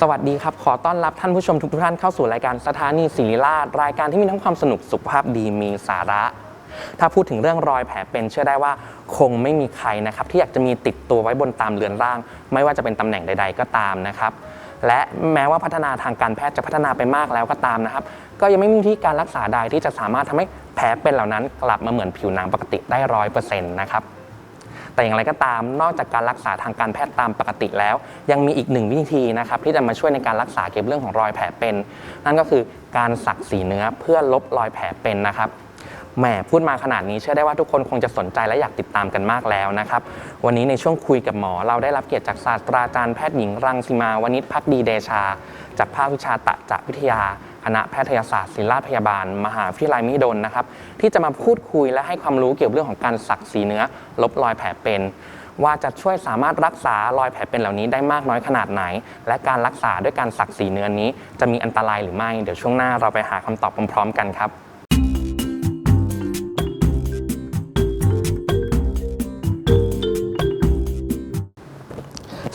สวัสดีครับ ขอต้อนรับท่านผู้ชมทุกท่านเข้าสู่รายการสถานีศิริราชรายการที่มีทั้งความสนุกสุขภาพดีมีสาระ ถ้าพูดถึงเรื่องรอยแผลเป็นเชื่อได้ว่าคงไม่มีใครนะครับที่อยากจะมีติดตัวไว้บนตามเรือนร่าง ไม่ว่าจะเป็นตำแหน่งใด ๆ ก็ตามนะครับ และแม้ว่าพัฒนาทางการแพทย์จะพัฒนาไปมากแล้วก็ตามนะครับ ก็ยังไม่มีวิธีการรักษาใดที่จะสามารถทำให้แผลเป็นเหล่านั้น กลับมาเหมือนผิวหนังปกติได้ร้อยเปอร์เซ็นต์นะครับ แต่อย่างไรก็ตามนอกจากการรักษาทางการแพทย์ตามปกติแล้ว ยังมีอีกหนึ่งวิธีนะครับที่จะมาช่วยในการรักษาเกี่ยวกับเรื่องของรอยแผลเป็น นั่นก็คือการสักสีเนื้อเพื่อลบรอยแผลเป็นนะครับแหมพูดมาขนาดนี้เชื่อได้ว่าทุกคนคงจะสนใจและอยากติดตามกันมากแล้วนะครับ วันนี้ในช่วงคุยกับหมอ เราได้รับเกียรติจากศาสตราจารย์แพทย์หญิงรังสิมาวณิชพักดีเดชา จากภาควิชาตะจะวิทยา คณะแพทยศาสตร์ศิริราชพยาบาล มหาวิทยาลัยมิดลนะครับที่จะมาพูดคุยและให้ความรู้เกี่ยวกับเรื่องของการสักสีเนื้อ ลบรอยแผลเป็น ว่าจะช่วยสามารถรักษารอยแผลเป็นเหล่านี้ได้มากน้อยขนาดไหน และการรักษาด้วยการสักสีเนื้อนี้ จะมีอันตรายหรือไม่ เดี๋ยวช่วงหน้าเราไปหาคำตอบพร้อมๆกันครับ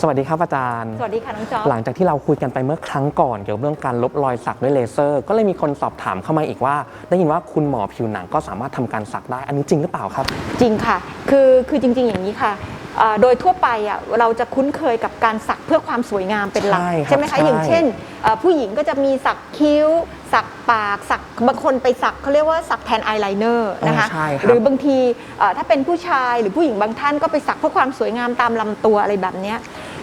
สวัสดีครับอาจารย์ สวัสดีค่ะน้องจ๊อบหลังจากที่เราคุยกันไปเมื่อครั้งก่อนเกี่ยวกับเรื่องการลบรอยสักด้วยเลเซอร์ ก็เลยมีคนสอบถามเข้ามาอีกว่า ได้ยินว่าคุณหมอผิวหนังก็สามารถทำการสักได้ อันนี้จริงหรือเปล่าครับ จริงค่ะ คือคือจริง ๆ อย่างนี้ค่ะเอ่อโดยทั่วไปอะเราจะคุ้นเคยกับการสักเพื่อความสวยงามเป็นหลักใช่ครับไหมใช่คะอย่างเช่นเอ่อผู้หญิงก็จะมีสักคิ้ว สักปาก สักบางคนไปสักเขาเรียกว่าสักแทนอายไลเนอร์นะคะใช่ครับหรือบางทีเอ่อถ้าเป็นผู้ชายหรือผู้หญิงบางท่านก็ไปสักเพื่อความสวยงามตามลำตัวอะไรแบบเนี้ย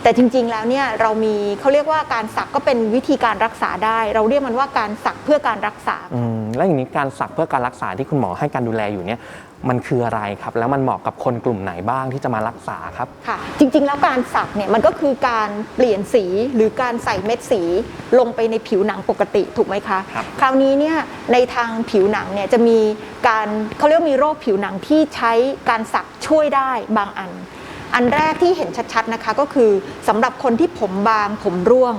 แต่จริงๆแล้วเนี่ยเรามีเขาเรียกว่าการสักก็เป็นวิธีการรักษาได้ เราเรียกมันว่าการสักเพื่อการรักษา อืมแล้วอย่างนี้การสักเพื่อการรักษาที่คุณหมอให้การดูแลอยู่เนี่ยมันคืออะไรครับ แล้วมันเหมาะกับคนกลุ่มไหนบ้างที่จะมารักษาครับ ค่ะ จริงๆ แล้วการสักเนี่ยมันก็คือการเปลี่ยนสีหรือการใส่เม็ดสีลงไปในผิวหนังปกติถูกไหมคะ ครับ คราวนี้เนี่ยในทางผิวหนังเนี่ยจะมีการเขาเรียกว่ามีโรคผิวหนังที่ใช้การสักช่วยได้บางอัน อันแรกที่เห็นชัดๆนะคะก็คือสำหรับคนที่ผมบางผมร่วง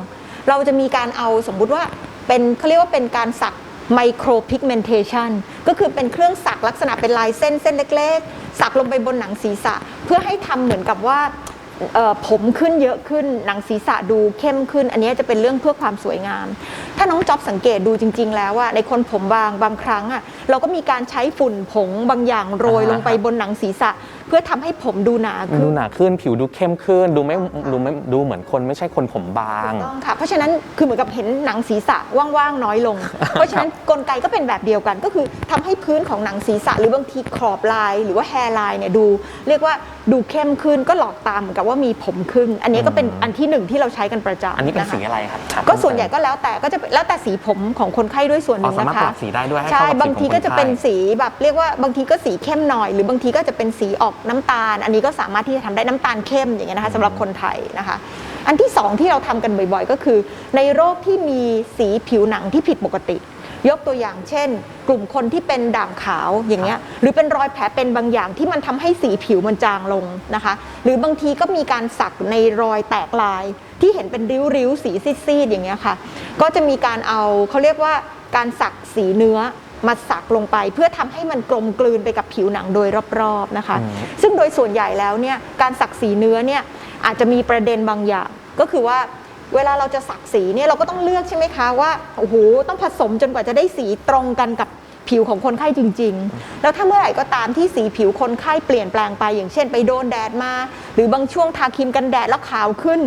เราจะมีการเอาสมมุติว่าเป็นเขาเรียกว่าเป็นการสักไมโครพิกเมนเทชันก็คือเป็นเครื่องสักลักษณะเป็นลายเส้นเส้นเล็กๆ สักลงไปบนหนังศีรษะ เพื่อให้ทำเหมือนกับว่าผมขึ้นเยอะขึ้นหนังศีรษะดูเข้มขึ้น อันนี้จะเป็นเรื่องเพื่อความสวยงาม ถ้าน้องจอบสังเกตดูจริง ๆ แล้วอะในคนผมบางบางครั้งอะเราก็มีการใช้ฝุ่นผงบางอย่างโรยลงไปบนหนังศีรษะ เพื่อทำให้ผมดูหนามันขึ้ดูนหนาขึ้นผิวดูเข้มขึ้น ดูไม่ดูไม่ดูเหมือนคนไม่ใช่คนผมบางถูกต้องค่ะเพราะฉะนั้นคือเหมือนกับเห็นหนังศีรษะว่างๆน้อยลง เพราะฉะนั้นกลไกก็เป็นแบบเดียวกัน ก็คือทำให้พื้นของหนังศีรษะ หรือบางทีขอบลาย หรือว่าแฮร์ไลน์เนี่ยดู เรียกว่าดูเข้มขึ้นก็หลอกตามเหมือนกับว่ามีผมขึ้น อันนี้ก็เป็นอืมอันที่หนึ่งที่เราใช้กันประจำอันนี้เป็นะคะสีอะไรครับถามก็ส่วนใหญ่ก็แล้วแต่ก็จะแล้วแต่สีผมของคนไข้ด้วยส่วนหอ๋อนึ่งสามารถนะปคะรับสีได้ด้วยให้ใช่เข้ากับบางทีก็จะเป็นสีของคนไข้สีแบบเรียกว่าบางทีก็สีเข้มหน่อย หรือบางทีก็จะเป็นสีออกน้ำตาล อันนี้ก็สามารถที่จะทำได้น้ำตาลเข้มอย่างเงี้ยนะคะสำหรับคนไทยนะคะ อันที่สองที่เราทำกันบ่อยๆ ก็คือ ในโรคที่มีสีผิวหนังที่ผิดปกติ ยกตัวอย่างเช่น กลุ่มคนที่เป็นด่างขาวอย่างเงี้ยหรือเป็นรอยแผลเป็นบางอย่างที่มันทำให้สีผิวมันจางลงนะคะ หรือบางทีก็มีการสักในรอยแตกลาย ที่เห็นเป็นริ้วๆสีซีดๆอย่างเงี้ยค่ะก็จะมีการเอาเขาเรียกว่าการสักสีเนื้อ มาสักลงไปเพื่อทำให้มันกลมกลืนไปกับผิวหนังโดยรอบๆนะคะอืมซึ่งโดยส่วนใหญ่แล้วเนี่ยการสักสีเนื้อเนี่ยอาจจะมีประเด็นบางอย่าง ก็คือว่าเวลาเราจะสักสีเนี่ยเราก็ต้องเลือกใช่ไหมคะว่าโอ้โหต้องผสมจนกว่าจะได้สีตรงกันกับผิวของคนไข้จริง ๆ แล้วถ้าเมื่อไหร่ก็ตามที่สีผิวคนไข้เปลี่ยนแปลงไป อย่างเช่นไปโดนแดดมา หรือบางช่วงทาครีมกันแดดแล้วขาวขึ้น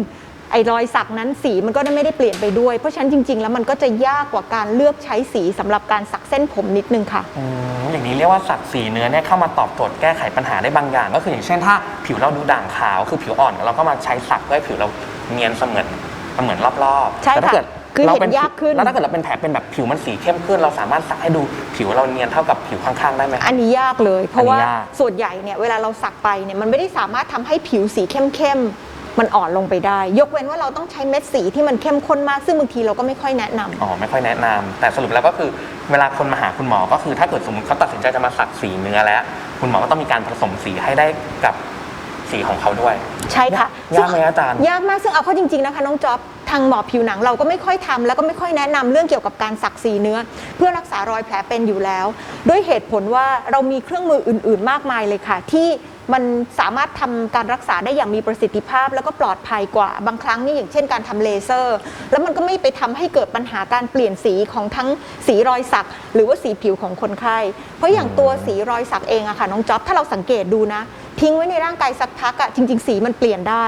ไอ้รอยสักนั้นสีมันก็ไม่ได้เปลี่ยนไปด้วย เพราะฉะนั้นจริง ๆ แล้วมันก็จะยากกว่าการเลือกใช้สีสำหรับการสักเส้นผมนิดนึงค่ะอืมอย่างนี้เรียกว่าสักสีเนื้อเนี่ยเข้ามาตอบโจทย์แก้ไขปัญหาได้บางอย่าง ก็คืออย่างเช่นถ้าผิวเราดูด่างขาวคือผิวอ่อนเราก็มาใช้สักเพื่อให้ผิวเราเนียนเสมือนเสมือนรอบๆใช่แต่ถ้าค่ะเกิดคือเราเห็นยากขึ้นแล้วถ้าเกิดเราเป็นแผลเป็นแบบผิวมันสีเข้มขึ้น เราสามารถสักให้ดูผิวเราเนียนเท่ากับผิวข้างๆได้ไหมอันนี้ยากเลย เพราะว่าอันนี้ยากส่วนใหญ่เนี่ยเวลาเราสักไปเนี่ยมันไม่ได้สามารถทำให้ผิวสีเข้มๆ มันอ่อนลงไปได้ ยกเว้นว่าเราต้องใช้เม็ดสีที่มันเข้มข้นมากซึ่งบางทีเราก็ไม่ค่อยแนะนำ อ๋อไม่ค่อยแนะนำแต่สรุปแล้วก็คือเวลาคนมาหาคุณหมอก็คือ ถ้าเกิดสมมติเขาตัดสินใจจะมาสักสีเนื้อแล้ว คุณหมอก็ต้องมีการผสมสีให้ได้กับสีของเขาด้วย ใช่ค่ะยากไหมอาจารย์ ยากมากซึ่งเอาเข้าจริงๆนะคะน้องจ๊อบทางหมอผิวหนังเราก็ไม่ค่อยทำแล้วก็ไม่ค่อยแนะนำเรื่องเกี่ยวกับการสักสีเนื้อ เพื่อรักษารอยแผลเป็นอยู่แล้ว ด้วยเหตุผลว่าเรามีเครื่องมืออื่น ๆ มากมายเลยค่ะ ที่ มันสามารถทำการรักษาได้อย่างมีประสิทธิภาพ แล้วก็ปลอดภัยกว่าบางครั้งนี่อย่างเช่นการทำเลเซอร์ แล้วมันก็ไม่ไปทำให้เกิดปัญหาการเปลี่ยนสีของทั้งสีรอยสัก หรือว่าสีผิวของคนไข้ เพราะอย่างตัวสีรอยสักเองอะค่ะน้องจ๊อบถ้าเราสังเกตดูนะทิ้งไว้ในร่างกายสักพักอะจริง ๆ สีมันเปลี่ยนได้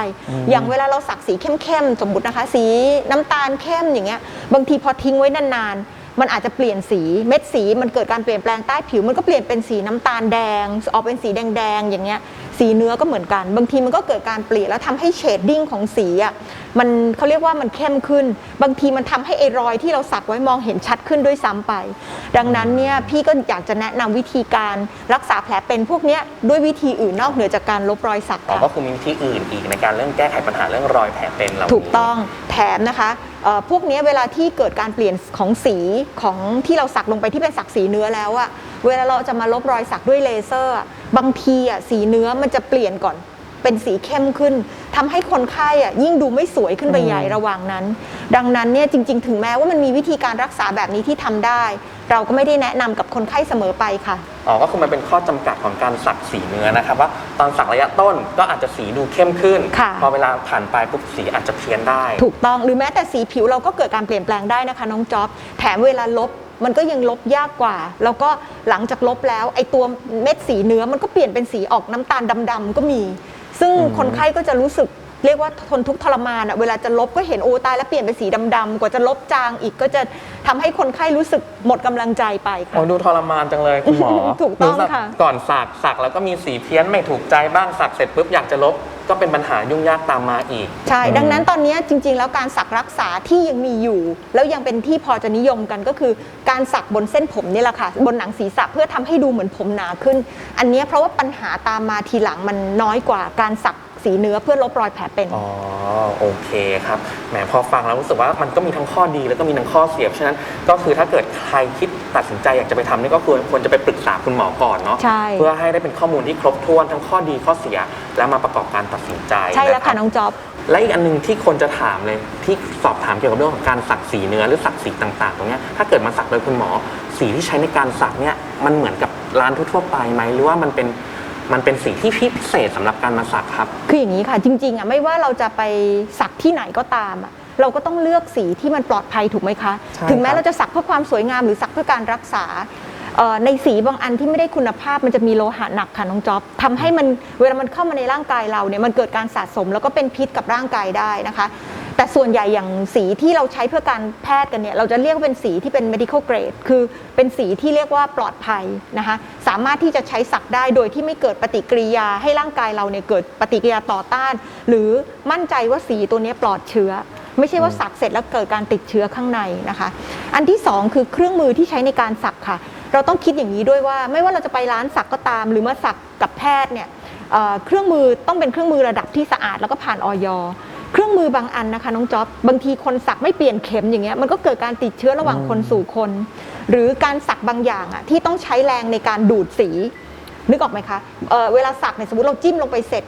อย่างเวลาเราสักสีเข้มๆสมมตินะคะ สีน้ำตาลเข้มอย่างเงี้ยบางทีพอทิ้งไว้นานๆ มันอาจจะเปลี่ยนสีเม็ดสีมันเกิดการเปลี่ยนแปลงใต้ผิว มันก็เปลี่ยนเป็นสีน้ำตาลแดง ออกเป็นสีแดงๆอย่างเงี้ยสีเนื้อก็เหมือนกัน บางทีมันก็เกิดการเปลี่ยนแล้วทำให้เชดดิ้งของสีอะมันเขาเรียกว่ามันเข้มขึ้น บางทีมันทำให้ไอ้รอยที่เราสักไว้มองเห็นชัดขึ้นด้วยซ้ำไป ดังนั้นเนี่ยพี่ก็อยากจะแนะนำวิธีการรักษาแผลเป็นพวกเนี้ยด้วยวิธีอื่นนอกเหนือจากการลบรอยสักอ๋อค่ะก็คือมีวิธีอื่นอีกในการเรื่องแก้ไขปัญหาเรื่องรอยแผลเป็นเหล่านี้ถูกต้องแถมนะคะเอ่อ พวกนี้เวลาที่เกิดการเปลี่ยนของสีของที่เราสักลงไปที่เป็นสักสีเนื้อแล้วอะเวลาเราจะมาลบรอยสักด้วยเลเซอร์บางทีอะสีเนื้อมันจะเปลี่ยนก่อนเป็นสีเข้มขึ้นทำให้คนไข้อะยิ่งดูไม่สวยขึ้นไปใหญ่ระหว่างนั้น ดังนั้นเนี่ยจริง ๆ ถึงแม้ว่ามันมีวิธีการรักษาแบบนี้ที่ทำได้ เราก็ไม่ได้แนะนำกับคนไข้เสมอไปค่ะ อ๋อก็คือมันเป็นข้อจำกัดของการสักสีเนื้อนะครับว่าตอนสักระยะต้นก็อาจจะสีดูเข้มขึ้น ค่ะ พอเวลาผ่านไปปุ๊บสีอาจจะเพี้ยนได้ ถูกต้องหรือแม้แต่สีผิวเราก็เกิดการเปลี่ยนแปลงได้นะคะ น้องจ๊อบแถมเวลาลบมันก็ยังลบยากกว่า แล้วก็หลังจากลบแล้วไอ้ตัวเม็ดสีเนื้อมันก็เปลี่ยนเป็นสีออกน้ำตาลดำๆก็มี ซึ่งอืมคนไข้ก็จะรู้สึก เรียกว่าทนทุกข์ทรมานอะเวลาจะลบก็เห็นโอ้ตายแล้วเปลี่ยนเป็นสีดำๆกว่าจะลบจางอีกก็จะทำให้คนไข้รู้สึกหมดกำลังใจไปค่ะโอ้ดูทรมานจังเลยคุณหมอถูกต้องดูสัค่ะก่อนสักสักแล้วก็มีสีเพี้ยนไม่ถูกใจบ้างสักเสร็จปุ๊บอยากจะลบก็เป็นปัญหายุ่งยากตามมาอีก ใช่อืมดังนั้นตอนนี้จริง ๆ แล้วการสักรักษาที่ยังมีอยู่ แล้วยังเป็นที่พอจะนิยมกันก็คือ การสักบนเส้นผมนี่แหละค่ะ บนหนังศีรษะเพื่อทำให้ดูเหมือนผมหนาขึ้น อันเนี้ยเพราะว่าปัญหาตามมาทีหลังมันน้อยกว่าการสัก สีเนื้อเพื่อลบรอยแผลเป็น อ๋อโอเคครับแหมพอฟังแล้วรู้สึกว่ามันก็มีทั้งข้อดีแล้วก็มีทั้งข้อเสียเพราะฉะนั้นก็คือถ้าเกิดใครคิดตัดสินใจอยากจะไปทำนี่ก็ควรควรจะไปปรึกษาคุณหมอก่อนเนาะใช่ เพื่อให้ได้เป็นข้อมูลที่ครบถ้วนทั้งข้อดีข้อเสีย แล้วมาประกอบการตัดสินใจใช่แล้วนรัค่ะบน้องจ๊อบ และอีกอันหนึงที่คนจะถามเลยที่สอบถามเกี่ยวกับเรื่องของการสักสีเนื้อหรือสักสีต่างๆตรงเนี้ยถ้าเกิดมาสักโดยคุณหมอ สีที่ใช้ในการสักเนี่ยมันเหมือนกับร้านทั่วๆไปไหมหรือว่ามันเป็น มันเป็นสีที่พิเศษสำหรับการมาสักครับ คืออย่างนี้ค่ะ จริงๆอะไม่ว่าเราจะไปสักที่ไหนก็ตามอะเราก็ต้องเลือกสีที่มันปลอดภัยถูกไหมคะ ใช่ถึงแม้ครับ เราจะสักเพื่อความสวยงามหรือสักเพื่อการรักษาเอ่อในสีบางอันที่ไม่ได้คุณภาพมันจะมีโลหะหนักค่ะน้องจ๊อบทำให้มันเวลามันเข้ามาในร่างกายเราเนี่ยมันเกิดการสะสมแล้วก็เป็นพิษกับร่างกายได้นะคะแต่ ส่วนใหญ่อย่างสีที่เราใช้เพื่อการแพทย์กันเนี่ยเราจะเรียกว่าเป็นสีที่เป็น medical grade คือเป็นสีที่เรียกว่าปลอดภัยนะคะสามารถที่จะใช้สักได้โดยที่ไม่เกิดปฏิกิริยาให้ร่างกายเราเนี่ยเกิดปฏิกิริยาต่อต้าน หรือมั่นใจว่าสีตัวนี้ปลอดเชื้อ ไม่ใช่ว่าสักเสร็จแล้วเกิดการติดเชื้อข้างในนะคะ อันที่สองคือเครื่องมือที่ใช้ในการสักค่ะ เราต้องคิดอย่างนี้ด้วยว่า ไม่ว่าเราจะไปร้านสักก็ตาม หรือมาสักกับแพทย์เนี่ยเอ่อเครื่องมือต้องเป็นเครื่องมือระดับที่สะอาดแล้วก็ผ่านออย เครื่องมือบางอันนะคะน้องจ๊อบบางทีคนสักไม่เปลี่ยนเข็มอย่างเงี้ยมันก็เกิดการติดเชื้อระหว่างคนสู่คน หรือการสักบางอย่างอะที่ต้องใช้แรงในการดูดสี นึกออกไหมคะเอ่อเวลาสักเนี่ยสมมติเราจิ้มลงไปเสร็จ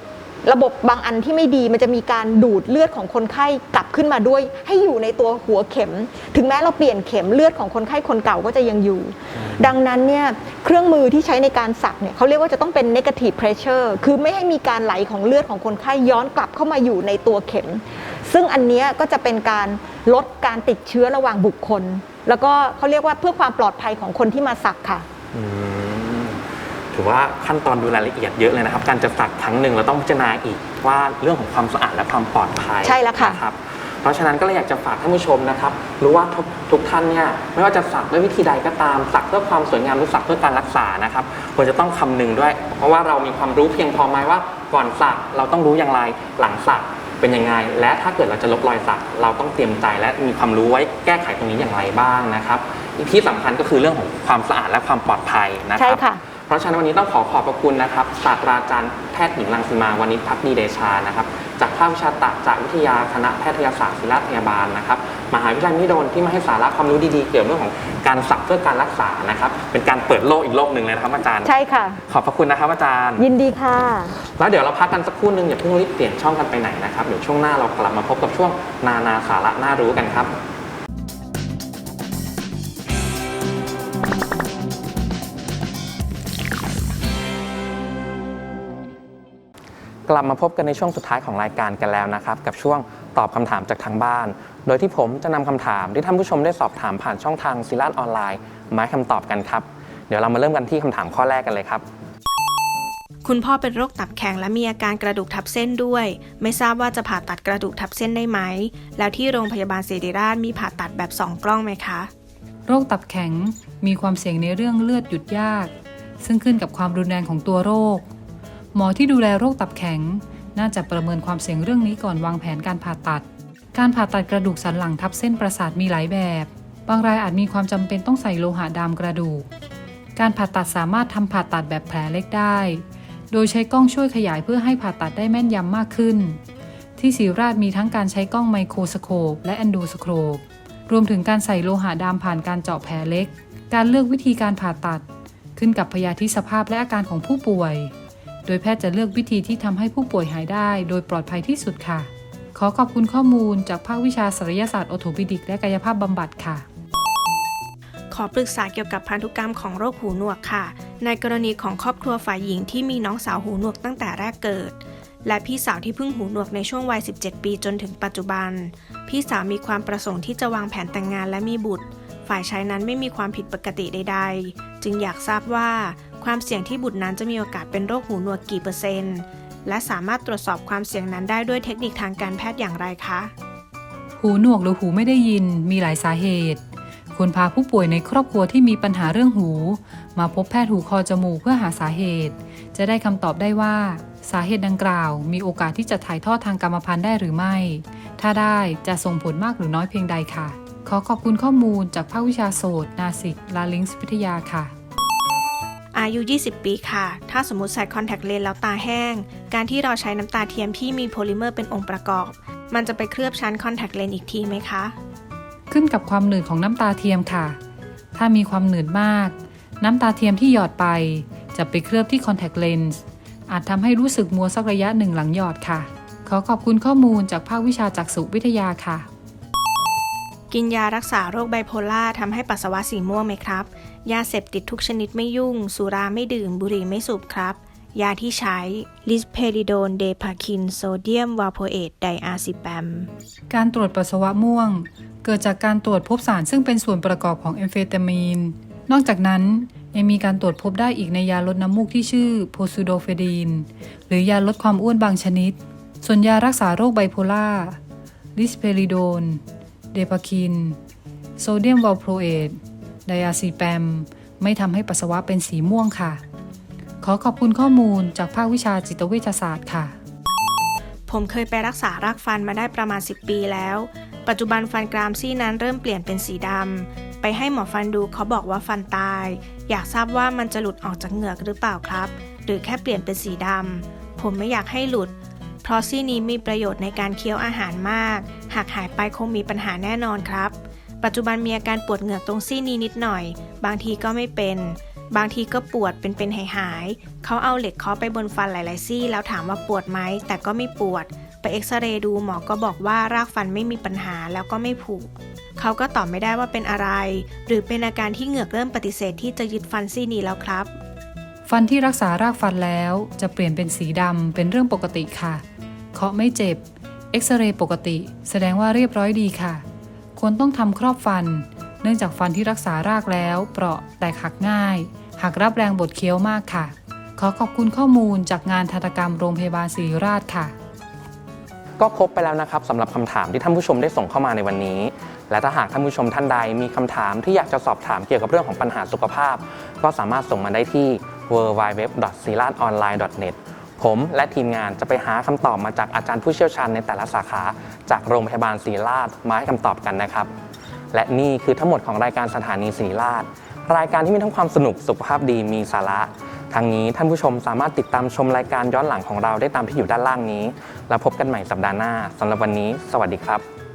ระบบบางอันที่ไม่ดีมันจะมีการดูดเลือดของคนไข้กลับขึ้นมาด้วย ให้อยู่ในตัวหัวเข็ม ถึงแม้เราเปลี่ยนเข็มเลือดของคนไข้คนเก่าก็จะยังอยู่ ดังนั้นเนี่ยเครื่องมือที่ใช้ในการสักเนี่ยเขาเรียกว่าจะต้องเป็น negative pressure คือไม่ให้มีการไหลของเลือดของคนไข้ย้อนกลับเข้ามาอยู่ในตัวเข็ม ซึ่งอันเนี้ยก็จะเป็นการลดการติดเชื้อระหว่างบุคคล แล้วก็เขาเรียกว่าเพื่อความปลอดภัยของคนที่มาสักค่ะอืม ถือว่าขั้นตอนดูรายละเอียดเยอะเลยนะครับ การจะสักครั้งหนึ่งเราต้องพิจารณาอีกว่าเรื่องของความสะอาดและความปลอดภัยใช่แล้วค่ะนะครับ เพราะฉะนั้นก็เลยอยากจะฝากท่านผู้ชมนะครับรู้ว่าทุกทุกท่านเนี่ยไม่ว่าจะสักด้วยวิธีใดก็ตามสักเพื่อความสวยงามหรือสักเพื่อการรักษานะครับควรจะต้องคำนึงด้วย เพราะว่าเรามีความรู้เพียงพอไหมว่าก่อนสักเราต้องรู้อย่างไรหลังสักเป็นยังไง และถ้าเกิดเราจะลบรอยสักเราต้องเตรียมใจและมีความรู้ไว้แก้ไขตรงนี้อย่างไรบ้างนะครับอีกที่สำคัญก็คือเรื่องของความสะอาดและความปลอดภัยนะคใช่รับ ค่ะ เพราะฉะนั้นวันนี้ต้องขอขอบพระคุณนะครับศาสตราจารย์แพทย์หญิงรังสิมาวันนี้พักดีเดชานะครับจากภาควิชาตะจากวิทยาคณะแพทยศาสตร์ศิริราชพยาบาลนะครับมหาวิทยาลัยมหิดลที่มาให้สาระความรู้ดีๆ เกี่ยวกับเรื่องของการสักเพื่อการรักษานะครับเป็นการเปิดโลกอีกโลกหนึ่งเลยนะครับอาจารย์ ใช่ค่ะ ขอบพระคุณนะครับอาจารย์ ยินดีค่ะ แล้วเดี๋ยวเราพักกันสักครู่หนึงอย่าเพิ่งรีบเปลี่ยนช่องกันไปไหนนะครับเดี๋ยวช่วงหน้าเรากลับมาพบกับช่วงนานาสาระน่ารู้กันครับ กลับมาพบกันในช่วงสุดท้ายของรายการกันแล้วนะครับ กับช่วงตอบคำถามจากทางบ้าน โดยที่ผมจะนำคำถามที่ท่านผู้ชมได้สอบถามผ่านช่องทางซีลาดออนไลน์มาให้คำตอบกันครับ เดี๋ยวเรามาเริ่มกันที่คำถามข้อแรกกันเลยครับ คุณพ่อเป็นโรคตับแข็งและมีอาการกระดูกทับเส้นด้วย ไม่ทราบว่าจะผ่าตัดกระดูกทับเส้นได้ไหม แล้วที่โรงพยาบาลศิริราชมีผ่าตัดแบบสองกล้องไหมคะ โรคตับแข็งมีความเสี่ยงในเรื่องเลือดหยุดยาก ซึ่งขึ้นกับความรุนแรงของตัวโรค หมอที่ดูแลโรคตับแข็ง น่าจะประเมินความเสี่ยงเรื่องนี้ก่อนวางแผนการผ่าตัด การผ่าตัดกระดูกสันหลังทับเส้นประสาทมีหลายแบบ บางรายอาจมีความจำเป็นต้องใส่โลหะดามกระดูก การผ่าตัดสามารถทำผ่าตัดแบบแผลเล็กได้ โดยใช้กล้องช่วยขยายเพื่อให้ผ่าตัดได้แม่นยำมากขึ้น ที่ศิริราชมีทั้งการใช้กล้องไมโครสโคปและแอนโดสโคปรวมถึงการใส่โลหะดามผ่านการเจาะแผลเล็ก การเลือกวิธีการผ่าตัด ขึ้นกับพยาธิสภาพและอาการของผู้ป่วย โดยแพทย์จะเลือกวิธีที่ทำให้ผู้ป่วยหายได้ โดยปลอดภัยที่สุดค่ะ ขอขอบคุณข้อมูลจากภาควิชาศัลยศาสตร์ออโทปิดิก และกายภาพบำบัดค่ะ ขอปรึกษาเกี่ยวกับพันธุกรรมของโรคหูหนวกค่ะ ในกรณีของครอบครัวฝ่ายหญิงที่มีน้องสาวหูหนวกตั้งแต่แรกเกิด และพี่สาวที่เพิ่งหูหนวกในช่วงวัย 17 ปีจนถึงปัจจุบัน พี่สาวมีความประสงค์ที่จะวางแผนแต่งงานและมีบุตร ฝ่ายชายนั้นไม่มีความผิดปกติใด ๆ จึงอยากทราบว่า ความเสี่ยงที่บุตรนั้นจะมีโอกาสเป็นโรคหูหนวกกี่เปอร์เซ็นต์ และสามารถตรวจสอบความเสี่ยงนั้นได้ด้วยเทคนิคทางการแพทย์อย่างไรคะ หูหนวกหรือหูไม่ได้ยินมีหลายสาเหตุควรพาผู้ป่วยในครอบครัวที่มีปัญหาเรื่องหู มาพบแพทย์หูคอจมูกเพื่อหาสาเหตุ จะได้คำตอบได้ว่า สาเหตุดังกล่าว มีโอกาสที่จะถ่ายทอดทางกรรมพันธุ์ได้หรือไม่ ถ้าได้จะส่งผลมากหรือน้อยเพียงใดค่ะ ขอขอบคุณข้อมูลจากภาควิชาโสตนาสิกลาลิงส์วิทยาค่ะ อายุ 20 ปีค่ะ ถ้าสมมติใส่คอนแทคเลนส์แล้วตาแห้ง การที่เราใช้น้ำตาเทียมที่มีโพลิเมอร์เป็นองค์ประกอบ มันจะไปเคลือบชั้นคอนแทคเลนส์อีกทีไหมคะ ขึ้นกับความหนืดของน้ำตาเทียมค่ะ ถ้ามีความหนืดมาก น้ำตาเทียมที่หยอดไป จะไปเคลือบที่คอนแทคเลนส์อาจทำให้รู้สึกมัวสักระยะหนึ่งหลังหยอดค่ะ ขอขอบคุณข้อมูลจากภาควิชาจักษุวิทยาค่ะ กินยารักษาโรคไบโพล่าทำให้ปัสสาวะสีม่วงไหมครับ ยาเสพติดทุกชนิดไม่ยุ่ง สุราไม่ดื่ม บุหรี่ไม่สูบครับ ยาที่ใช้ลิสเพริโดนเดพาคินโซเดียมวาโพเอตไดอาซิแปม การตรวจปัสสาวะม่วง เกิดจากการตรวจพบสารซึ่งเป็นส่วนประกอบของแอมเฟตามีน นอกจากนั้นยังมีการตรวจพบได้อีกในยาลดน้ำมูกที่ชื่อโพซูโดเฟดีน หรือยาลดความอ้วนบางชนิด ส่วนยารักษาโรคไบโพล่าลิสเพริโดน เดปาคิน โซเดียมวอลโพรเอตไดอาซีแปม ไม่ทำให้ปัสสาวะเป็นสีม่วงค่ะ ขอขอบคุณข้อมูลจากภาควิชาจิตเวชศาสตร์ค่ะ ผมเคยไปรักษารากฟันมาได้ประมาณ 10 ปีแล้ว ปัจจุบันฟันกรามซี่นั้นเริ่มเปลี่ยนเป็นสีดำ ไปให้หมอฟันดูเขาบอกว่าฟันตาย อยากทราบว่ามันจะหลุดออกจากเหงือกหรือเปล่าครับ หรือแค่เปลี่ยนเป็นสีดำ ผมไม่อยากให้หลุด เพราะซี่นี้มีประโยชน์ในการเคี้ยวอาหารมาก หากหายไปคงมีปัญหาแน่นอนครับ ปัจจุบันมีอาการปวดเหงือกตรงซี่นี้นิดหน่อย บางทีก็ไม่เป็น บางทีก็ปวดเป็นเป็นหายหายๆเขาเอาเหล็กเคาะไปบนฟันหลายๆซี่ แล้วถามว่าปวดไหมแต่ก็ไม่ปวด ไปเอ็กซเรย์ดูหมอก็บอกว่ารากฟันไม่มีปัญหาแล้วก็ไม่ผุเขาก็ตอบไม่ได้ว่าเป็นอะไร หรือเป็นอาการที่เหงือกเริ่มปฏิเสธที่จะยึดฟันซี่นี้แล้วครับ ฟันที่รักษารากฟันแล้วจะเปลี่ยนเป็นสีดำเป็นเรื่องปกติค่ะเคาะไม่เจ็บ เอ็กซเรย์ปกติ แสดงว่าเรียบร้อยดีค่ะ ควรต้องทำครอบฟัน เนื่องจากฟันที่รักษารากแล้ว เปราะแตกหักง่าย หากรับแรงบดเคี้ยวมากค่ะ ขอขอบคุณข้อมูลจากงานทันตกรรมโรงพยาบาลศิริราชค่ะ ก็ครบไปแล้วนะครับสำหรับคำถามที่ท่านผู้ชมได้ส่งเข้ามาในวันนี้ และถ้าหากท่านผู้ชมท่านใดมีคำถามที่อยากจะสอบถามเกี่ยวกับเรื่องของปัญหาสุขภาพ ก็สามารถส่งมาได้ที่ w w w s i l a d o n l i n e n e t ผมและทีมงานจะไปหาคำตอบมาจากอาจารย์ผู้เชี่ยวชาญในแต่ละสาขา จากโรงพยาบาลศรีราชมาให้คำตอบกันนะครับ และนี่คือทั้งหมดของรายการสถานีศรีราช รายการที่มีทั้งความสนุกสุขภาพดีมีสาระทั้งนี้ท่านผู้ชมสามารถติดตามชมรายการย้อนหลังของเราได้ตามที่อยู่ด้านล่างนี้ แล้วพบกันใหม่สัปดาห์หน้าสำหรับวันนี้ สวัสดีครับ